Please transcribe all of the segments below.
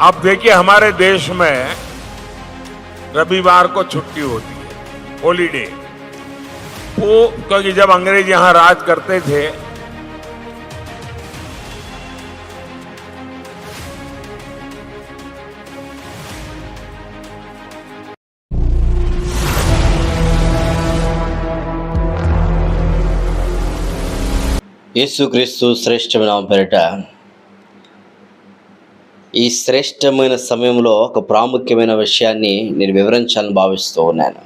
अब देखिए हमारे देश में रविवार को छुट्टी होती है हॉलीडे वो क्योंकि जब अंग्रेज यहां राज करते थे యేసుక్రీస్తు శ్రేష్టమైన నామం పేరిట ఈ శ్రేష్టమైన సమయంలో ఒక ప్రాముఖ్యమైన విషయాన్ని నేను వివరించాలని భావిస్తూ ఉన్నాను.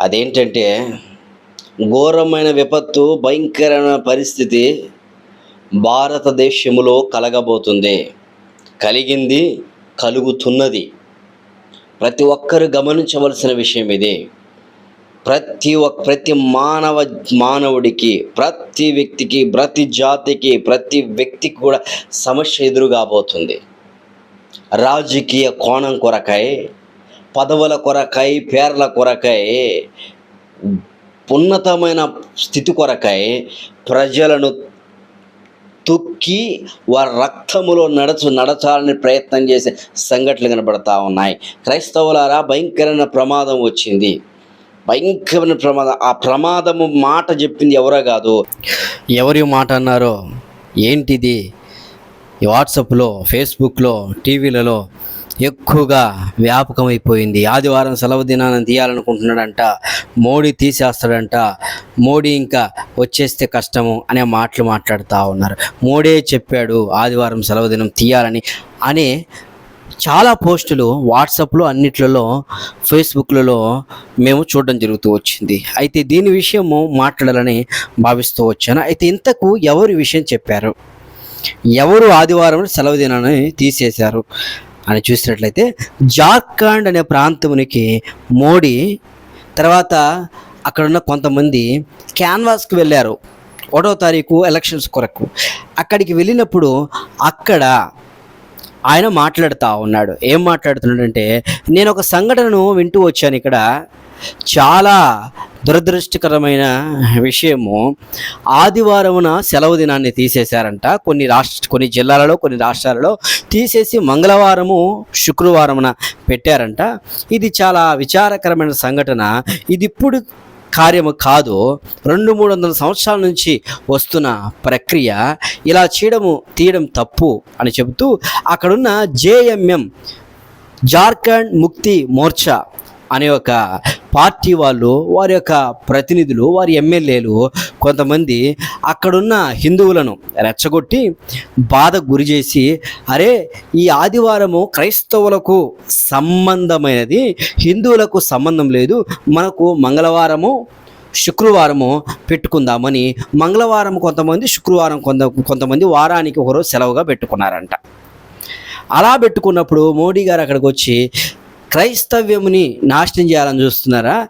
అదేంటంటే ఘోరమైన విపత్తు భయంకరమైన పరిస్థితి భారతదేశంలో కలగబోతుంది. కలిగింది కలుగుతున్నది. ప్రతి ఒక్కరు గమనించవలసిన విషయం ఇది. ప్రతి ఒక్క ప్రతి మానవ మానవుడికి ప్రతి వ్యక్తికి ప్రతి జాతికి ప్రతి వ్యక్తికి కూడా సమస్య ఎదురుగాబోతుంది రాజకీయ కోణం కొరకై పదవుల కొరకై పేర్ల కొరకై ఉన్నతమైన స్థితి కొరకై ప్రజలను తొక్కి వారి రక్తములో నడచు నడచాలని ప్రయత్నం చేసే సంఘటనలు కనబడతా ఉన్నాయి. క్రైస్తవులారా భయంకరమైన ప్రమాదం వచ్చింది. భయంకరమైన ప్రమాదం. ఆ ప్రమాదము మాట చెప్పింది ఎవరో కాదు. ఎవరి మాట అన్నారో ఏంటిది? వాట్సప్లో వాట్సాప్లో ఫేస్బుక్లో టీవీలలో ఎక్కువగా వ్యాపకమైపోయింది. ఆదివారం సెలవు దినాన్ని తీయాలనుకుంటున్నాడంట మోడీ తీసేస్తాడంట మోడీ ఇంకా వచ్చేస్తే కష్టము అనే మాటలు మాట్లాడుతూ ఉన్నారు. మోడీ చెప్పాడు ఆదివారం సెలవు దినం తీయాలని అనే చాలా పోస్టులు వాట్సాప్లో అన్నిట్లలో ఫేస్బుక్లలో మేము చూడడం జరుగుతూ వచ్చింది. అయితే దీని విషయము మాట్లాడాలని భావిస్తూ వచ్చాను. అయితే ఇంతకు ఎవరు విషయం చెప్పారు? ఎవరు ఆదివారం సెలవు దినాన్ని తీసేశారు? అని చూసినట్లయితే జార్ఖండ్ అనే ప్రాంతమునికి మోడీ తర్వాత అక్కడున్న కొంతమంది క్యాన్వాస్కి వెళ్ళారు. ఒకటో తారీఖు ఎలక్షన్స్ కొరకు. అక్కడికి వెళ్ళినప్పుడు అక్కడ ఆయన మాట్లాడుతూ ఉన్నాడు. ఏం మాట్లాడుతున్నాడంటే నేను ఒక సంఘటనను వింటూ వచ్చాను ఇక్కడ. చాలా దురదృష్టకరమైన విషయము. ఆదివారమున సెలవు దినాన్ని తీసేశారంట. కొన్ని రాష్ట్ర కొన్ని జిల్లాలలో కొన్ని రాష్ట్రాలలో తీసేసి మంగళవారము శుక్రవారమున పెట్టారంట. ఇది చాలా విచారకరమైన సంఘటన. ఇది ఇప్పుడు కార్యము కాదు. రెండు మూడు వందల సంవత్సరాల నుంచి వస్తున్న ప్రక్రియ ఇలా చేయడము తీయడం తప్పు అని చెబుతూ అక్కడున్న జేఎంఎం జార్ఖండ్ ముక్తి మోర్చా అనే ఒక పార్టీ వాళ్ళు వారి యొక్క ప్రతినిధులు వారి ఎమ్మెల్యేలు కొంతమంది అక్కడున్న హిందువులను రెచ్చగొట్టి బాధ గురి చేసి అరే ఈ ఆదివారము క్రైస్తవులకు సంబంధమైనది హిందువులకు సంబంధం లేదు మనకు మంగళవారము శుక్రవారము పెట్టుకుందామని మంగళవారం కొంతమంది శుక్రవారం కొంత కొంతమంది వారానికి ఒకరోజు సెలవుగా పెట్టుకున్నారంట. అలా పెట్టుకున్నప్పుడు మోడీ గారు అక్కడికి వచ్చి క్రైస్తవ్యముని నాశనం చేయాలని చూస్తున్నారా?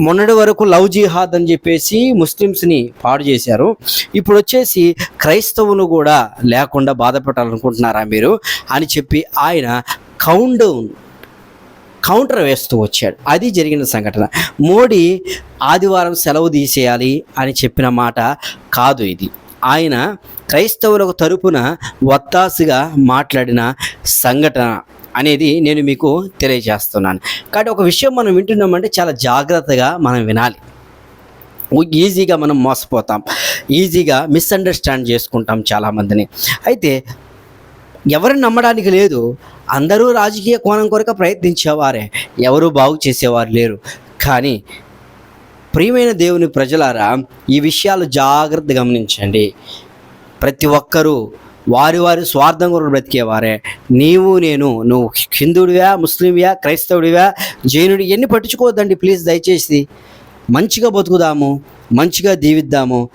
మొన్నటి వరకు లవ్ జిహాద్ అని చెప్పేసి ముస్లిమ్స్ని పాడు చేశారు. ఇప్పుడు వచ్చేసి క్రైస్తవులు కూడా లేకుండా బాధపెట్టాలనుకుంటున్నారా మీరు? అని చెప్పి ఆయన కౌంట్ కౌంటర్ వేస్తూ వచ్చాడు. అది జరిగిన సంఘటన. మోడీ ఆదివారం సెలవు తీసేయాలి అని చెప్పిన మాట కాదు ఇది. ఆయన క్రైస్తవులకు తరపున వత్తాసుగా మాట్లాడిన సంఘటన. అనేది నేను మీకు తెలియజేస్తున్నాను. కాబట్టి ఒక విషయం మనం వింటున్నామంటే చాలా జాగ్రత్తగా మనం వినాలి. ఈజీగా మనం మోసపోతాం. ఈజీగా మిస్అండర్స్టాండ్ చేసుకుంటాం చాలామందిని. అయితే ఎవరిని నమ్మడానికి లేదు. అందరూ రాజకీయ కోణం కొరకు ప్రయత్నించేవారే. ఎవరు బాగు చేసేవారు లేరు. కానీ ప్రియమైన దేవుని ప్రజలారా ఈ విషయాలు జాగ్రత్త గమనించండి. ప్రతి ఒక్కరూ వారి వారి స్వార్థం కొరకు బ్రతికేవారే. నీవు నేను నువ్వు హిందువుడివా ముస్లింవా క్రైస్తవుడివా జైనుడి ఎన్ని పట్టించుకోవద్దండి. ప్లీజ్ దయచేసి మంచిగా బతుకుదాము మంచిగా దీవిద్దాము.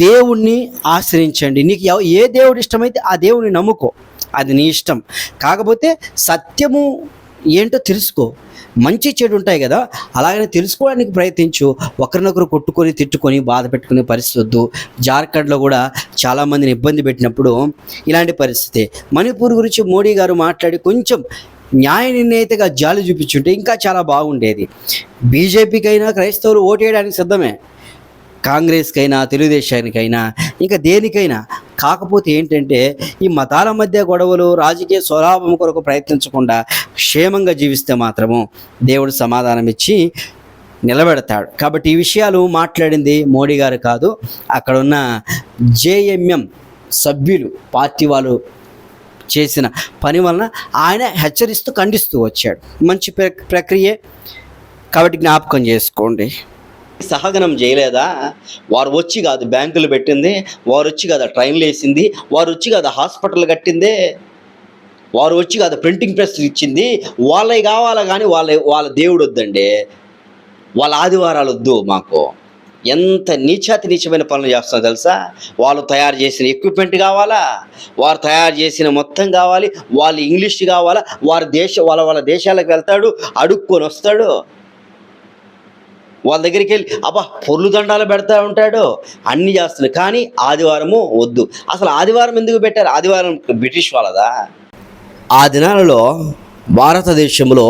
దేవుణ్ణి ఆశ్రయించండి. నీకు ఏ దేవుడు ఇష్టమైతే ఆ దేవుని నమ్ముకో. అది నీ ఇష్టం. కాకపోతే సత్యము ఏంటో తెలుసుకో. మంచి చెడు ఉంటాయి కదా. అలాగనే తెలుసుకోవడానికి ప్రయత్నించు. ఒకరినొకరు కొట్టుకొని తిట్టుకొని బాధ పెట్టుకునే పరిస్థితి వద్దు. జార్ఖండ్లో కూడా చాలామందిని ఇబ్బంది పెట్టినప్పుడు ఇలాంటి పరిస్థితి. మణిపూర్ గురించి మోడీ గారు మాట్లాడి కొంచెం న్యాయ నిర్ణయితగా జాలి చూపించుంటే ఇంకా చాలా బాగుండేది. బీజేపీకి అయినా క్రైస్తవులు ఓటేయడానికి సిద్ధమే. కాంగ్రెస్కైనా తెలుగుదేశానికైనా ఇంకా దేనికైనా. కాకపోతే ఏంటంటే ఈ మతాల మధ్య గొడవలు రాజకీయ స్వలాభం కొరకు ప్రయత్నించకుండా క్షేమంగా జీవిస్తే మాత్రము దేవుడు సమాధానం ఇచ్చి నిలబెడతాడు. కాబట్టి ఈ విషయాలు మాట్లాడింది మోడీ గారు కాదు అక్కడున్న జేఎంఎం సభ్యులు పార్టీ వాళ్ళు చేసిన పని వలన ఆయన హెచ్చరిస్తూ ఖండిస్తూ వచ్చాడు. మంచి ప్ర- ప్రక్రియ. కాబట్టి జ్ఞాపకం చేసుకోండి. సహగనం చేయలేదా? వారు వచ్చి కాదు బ్యాంకులు పెట్టింది. వారు వచ్చి కాదు ట్రైన్లు వేసింది. వారు వచ్చి కాదు హాస్పిటల్ కట్టిందే. వారు వచ్చి కాదు ప్రింటింగ్ ప్రెస్ ఇచ్చింది. వాళ్ళవి కావాలా కానీ వాళ్ళ వాళ్ళ దేవుడు వద్దండి. వాళ్ళ ఆదివారాలు వద్దు మాకు. ఎంత నీచాతి నీచమైన పనులు చేస్తున్నా తెలుసా? వాళ్ళు తయారు చేసిన ఎక్విప్మెంట్ కావాలా? వారు తయారు చేసిన మొత్తం కావాలి. వాళ్ళు ఇంగ్లీష్ కావాలా? వారి దేశ వాళ్ళ వాళ్ళ దేశాలకు వెళ్తాడు అడుక్కొని వస్తాడు. వాళ్ళ దగ్గరికి వెళ్ళి అబ్బా పొర్లు దండాలు పెడతా ఉంటాడు అన్ని చేస్తున్నాడు. కానీ ఆదివారము వద్దు. అసలు ఆదివారం ఎందుకు పెట్టారు? ఆదివారం బ్రిటిష్ వాళ్ళదా? ఆ దినాలలో భారతదేశంలో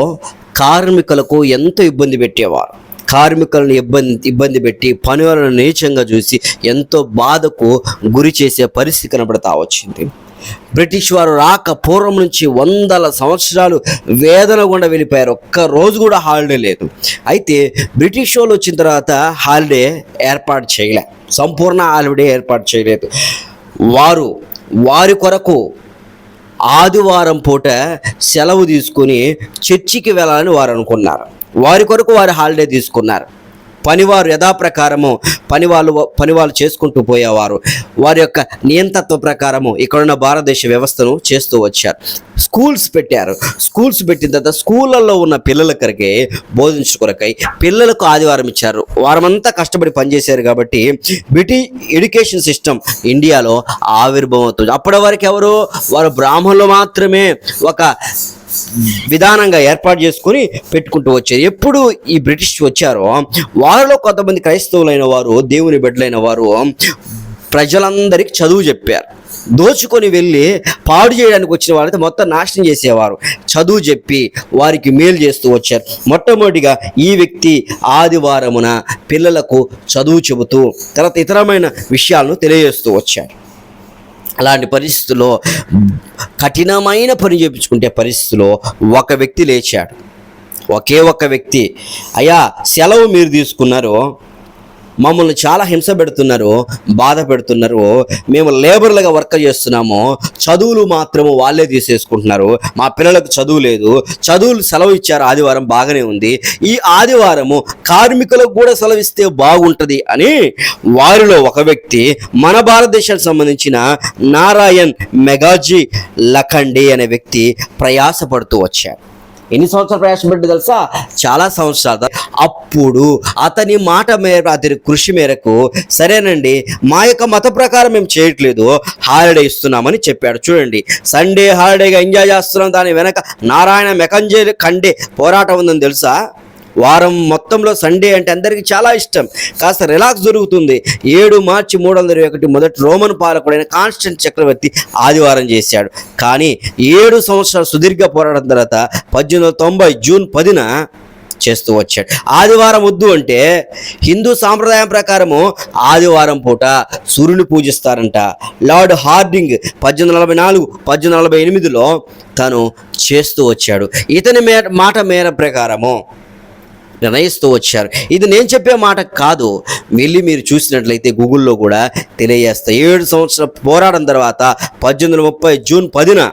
కార్మికులకు ఎంతో ఇబ్బంది పెట్టేవారు. కార్మికులను ఇబ్బంది ఇబ్బంది పెట్టి పనులను నీచంగా చూసి ఎంతో బాధకు గురి చేసే పరిస్థితి కనబడతా వచ్చింది. బ్రిటిష్ వారు రాక పూర్వం నుంచి వందల సంవత్సరాలు వేదన గుండా వెళ్ళిపోయారు. ఒక్క రోజు కూడా హాలిడే లేదు. అయితే బ్రిటిష్ వాళ్ళు వచ్చిన తర్వాత హాలిడే ఏర్పాటు చేయలే. సంపూర్ణ హాలిడే ఏర్పాటు చేయలేదు. వారు వారి కొరకు ఆదివారం పూట సెలవు తీసుకుని చర్చికి వెళ్ళాలని వారు అనుకున్నారు. వారి కొరకు వారు హాలిడే తీసుకున్నారు. పనివారు యథాప్రకారము పని వాళ్ళు పని వాళ్ళు చేసుకుంటూ పోయేవారు. వారి యొక్క నియంతత్వ ప్రకారము ఇక్కడున్న భారతదేశ వ్యవస్థను చేస్తూ వచ్చారు. స్కూల్స్ పెట్టారు. స్కూల్స్ పెట్టిన తర్వాత స్కూళ్ళల్లో ఉన్న పిల్లల కొరకే బోధించుకొరకై పిల్లలకు ఆదివారం ఇచ్చారు. వారమంతా కష్టపడి పనిచేశారు కాబట్టి బ్రిటిష్ ఎడ్యుకేషన్ సిస్టమ్ ఇండియాలో ఆవిర్భవం అవుతుంది. అప్పటి వరకు ఎవరు? వారు బ్రాహ్మణులు మాత్రమే ఒక విధానంగా ఏర్పాటు చేసుకొని పెట్టుకుంటూ వచ్చారు ఎప్పుడు ఈ బ్రిటిష్ వచ్చారో వారిలో కొంతమంది క్రైస్తవులైన వారు దేవుని బిడ్డలైన వారు ప్రజలందరికీ చదువు చెప్పారు. దోచుకొని వెళ్ళి పాడు చేయడానికి వచ్చిన వాళ్ళైతే మొత్తం నాశనం చేసేవారు. చదువు చెప్పి వారికి మేలు చేస్తూ వచ్చారు. మొట్టమొదటిగా ఈ వ్యక్తి ఆదివారమున పిల్లలకు చదువు చెబుతూ తర్వాత ఇతరమైన విషయాలను తెలియజేస్తూ వచ్చారు. అలాంటి పరిస్థితుల్లో కఠినమైన పని చేయించుకుంటే పరిస్థితిలో ఒక వ్యక్తి లేచాడు. ఒకే ఒక్క వ్యక్తి. అయ్యా సెలవు మీరు తీసుకున్నారు మమ్మల్ని చాలా హింస పెడుతున్నారు బాధ పెడుతున్నారు. మేము లేబర్లుగా వర్క్ చేస్తున్నాము. చదువులు మాత్రము వాళ్ళే తీసేసుకుంటున్నారు. మా పిల్లలకు చదువు లేదు. చదువులు సెలవు ఇచ్చారు ఆదివారం బాగానే ఉంది. ఈ ఆదివారము కార్మికులకు కూడా సెలవు ఇస్తే బాగుంటుంది అని వారిలో ఒక వ్యక్తి మన భారతదేశానికి సంబంధించిన నారాయణ్ మెగాజీ లఖండి అనే వ్యక్తి ప్రయాసపడుతూ వచ్చాడు. ఎన్ని సంవత్సరాలు ప్రయాసపడ్డు తెలుసా? చాలా సంవత్సరాలు. అప్పుడు అతని మాట మేర అతని కృషి మేరకు సరేనండి మా యొక్క మత ప్రకారం మేము చేయట్లేదు హాలిడే ఇస్తున్నామని చెప్పాడు. చూడండి సండే హాలిడేగా ఎంజాయ్ చేస్తున్నాం దాని వెనక నారాయణ మెకంజే కండే పోరాటం ఉందని తెలుసా? వారం మొత్తంలో సండే అంటే అందరికీ చాలా ఇష్టం. కాస్త రిలాక్స్ దొరుకుతుంది. ఏడు మార్చి మూడు వందల ఇరవై ఒకటి మొదటి రోమన్ పాలకుడైన కాన్స్టెంట్ చక్రవర్తి ఆదివారం చేశాడు. కానీ ఏడు సంవత్సరాల సుదీర్ఘ పోరాటం తర్వాత పద్దెనిమిది వందల తొంభై జూన్ పదిన చేస్తూ వచ్చాడు. ఆదివారం వద్దు అంటే హిందూ సాంప్రదాయం ప్రకారము ఆదివారం పూట సూర్యుని పూజిస్తారంట. లార్డ్ హార్డింగ్ పద్దెనిమిది నలభై నాలుగు పద్దెనిమిది నలభై ఎనిమిదిలో తను చేస్తూ వచ్చాడు. ఇతని మే మాట మేర ప్రకారము నిర్ణయిస్తూ వచ్చారు. ఇది నేను చెప్పే మాట కాదు. వెళ్ళి మీరు చూసినట్లయితే గూగుల్లో కూడా తెలియజేస్తాయి ఏడు సంవత్సరాల పోరాటం తర్వాత పద్దెనిమిది ముప్పై జూన్ పదిన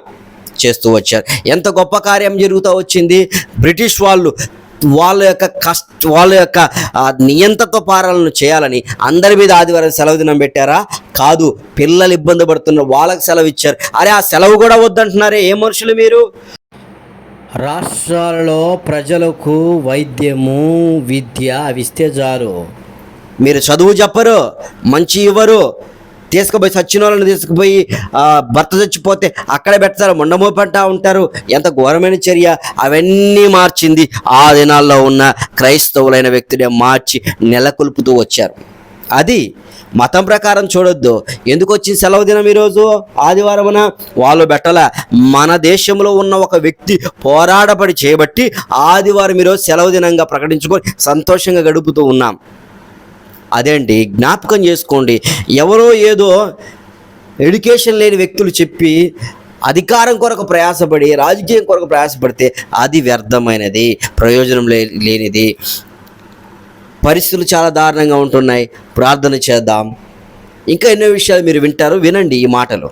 చేస్తూ వచ్చారు. ఎంత గొప్ప కార్యం జరుగుతూ వచ్చింది? బ్రిటిష్ వాళ్ళు వాళ్ళ యొక్క కష్ట వాళ్ళ యొక్క ఆ, నియంతత్వ పాలనను చేయాలని అందరి మీద ఆదివారం సెలవు దినం పెట్టారా? కాదు. పిల్లలు ఇబ్బంది పడుతున్నారు వాళ్ళకి సెలవు ఇచ్చారు. అరే ఆ సెలవు కూడా వద్దంటున్నారే. ఏ మనుషులు మీరు? రాష్ట్రాలలో ప్రజలకు వైద్యము విద్య అవి ఇస్తే చాలు. మీరు చదువు చెప్పరు మంచి ఇవ్వరు. తీసుకుపోయి సచ్చిన వాళ్ళని తీసుకుపోయి భర్త చచ్చిపోతే అక్కడే పెడతారు మొండమోపంటా ఉంటారు. ఎంత ఘోరమైన చర్య. అవన్నీ మార్చింది ఆ దినాల్లో ఉన్న క్రైస్తవులైన వ్యక్తులే మార్చి నెలకొల్పుతూ వచ్చారు. అది మతం ప్రకారం చూడొద్దు. ఎందుకు వచ్చింది సెలవు దినం ఈరోజు? ఆదివారమున వాళ్ళు బెట్టల మన దేశంలో ఉన్న ఒక వ్యక్తి పోరాడపడి చేయబట్టి ఆదివారం ఈరోజు సెలవు దినంగా ప్రకటించుకొని సంతోషంగా గడుపుతూ ఉన్నాం. అదేంటి? జ్ఞాపకం చేసుకోండి. ఎవరో ఏదో ఎడ్యుకేషన్ లేని వ్యక్తులు చెప్పి అధికారం కొరకు ప్రయాసపడి రాజకీయం కొరకు ప్రయాసపడితే అది వ్యర్థమైనది ప్రయోజనం లే లేనిది. పరిస్థితులు చాలా దారుణంగా ఉంటున్నాయి ప్రార్థన చేద్దాం ఇంకా ఎన్నో విషయాలు మీరు వింటారు వినండి ఈ మాటలు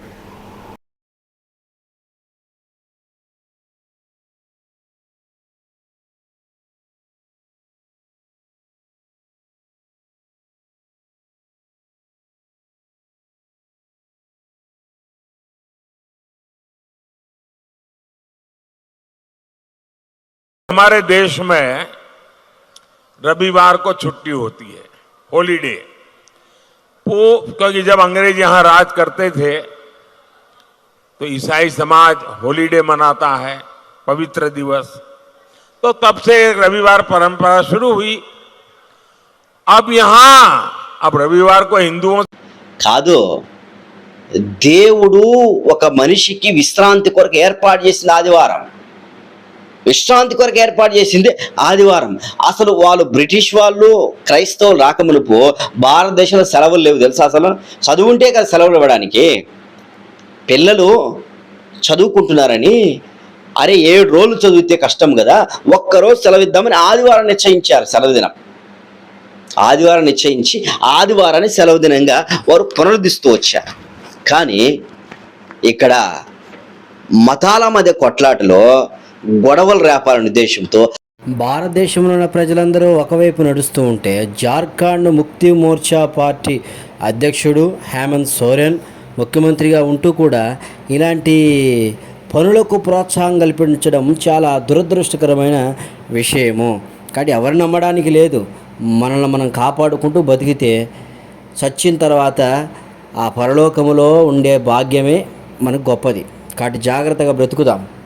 हमारे देश में रविवार को छुट्टी होती है हॉलीडे वो क्योंकि जब अंग्रेज यहां राज करते थे तो ईसाई समाज हॉलीडे मनाता है पवित्र दिवस तो तब से रविवार परंपरा शुरू हुई अब यहां अब रविवार को हिंदुओं కాదు దేవుడు ఒక మనిషికి విశ్రాంతి కొరకు ఏర్పాటు చేసిన ఆదివారం విశ్రాంతి కొరకు ఏర్పాటు చేసింది ఆదివారం. అసలు వాళ్ళు బ్రిటిష్ వాళ్ళు క్రైస్తవులు రాకమునుపు భారతదేశంలో సెలవులు లేవు తెలుసా అసలు? చదువుంటే కదా సెలవులు ఇవ్వడానికి. పిల్లలు చదువుకుంటున్నారని అరే ఏడు రోజులు చదివితే కష్టం కదా ఒక్కరోజు సెలవిద్దామని ఆదివారం నిశ్చయించారు సెలవు దినం. ఆదివారం నిశ్చయించి ఆదివారాన్ని సెలవు దినంగా వారు పునరుద్ధిస్తూ వచ్చారు. కానీ ఇక్కడ మతాల మధ్య కొట్లాటలో గొడవలు రేపాలనే ఉద్దేశంతో భారతదేశంలో ఉన్న ప్రజలందరూ ఒకవైపు నడుస్తూ ఉంటే జార్ఖండ్ ముక్తి మోర్చా పార్టీ అధ్యక్షుడు హేమంత్ సోరెన్ ముఖ్యమంత్రిగా ఉంటూ కూడా ఇలాంటి పనులకు ప్రోత్సాహం కల్పించడం చాలా దురదృష్టకరమైన విషయము. కాబట్టి ఎవరు నమ్మడానికి లేదు. మనల్ని మనం కాపాడుకుంటూ బతికితే చచ్చిన తర్వాత ఆ పరలోకములో ఉండే భాగ్యమే మనకు గొప్పది. కాబట్టి జాగ్రత్తగా బ్రతుకుదాం.